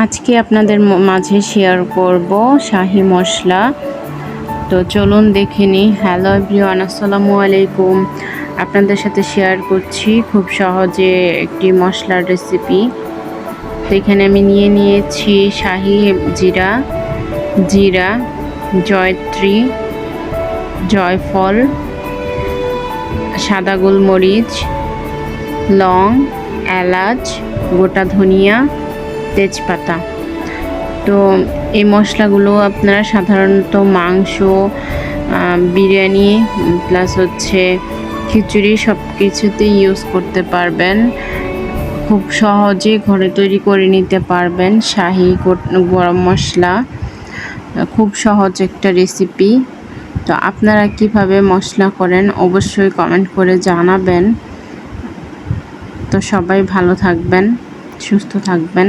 আজকে আপনাদের মাঝে শেয়ার করব শাহি মশলা। তো চলুন দেখে নিই। হ্যালো এভরিওয়ান আসসালামু আলাইকুম। আপনাদের সাথে শেয়ার করছি খুব সহজে একটি মশলার রেসিপি তো এখানে আমি নিয়ে নিয়েছি শাহি জিরা জিরা, জয়ত্রী, জয়ফল, সাদা গোলমরিচ, লং, এলাচ, গোটা ধনিয়া তেজপাতা। তো এই মশলাগুলো আপনারা সাধারণত মাংস বিরিয়ানি, প্লাস হচ্ছে খিচুড়ি সব কিছুতে ইউজ করতে পারবেন। খুব সহজে ঘরে তৈরি করে নিতে পারবেন শাহি গরম মশলা। খুব সহজ একটা রেসিপি তো আপনারা কীভাবে মশলা করেন অবশ্যই কমেন্ট করে জানাবেন। তো সবাই ভালো থাকবেন, সুস্থ থাকবেন।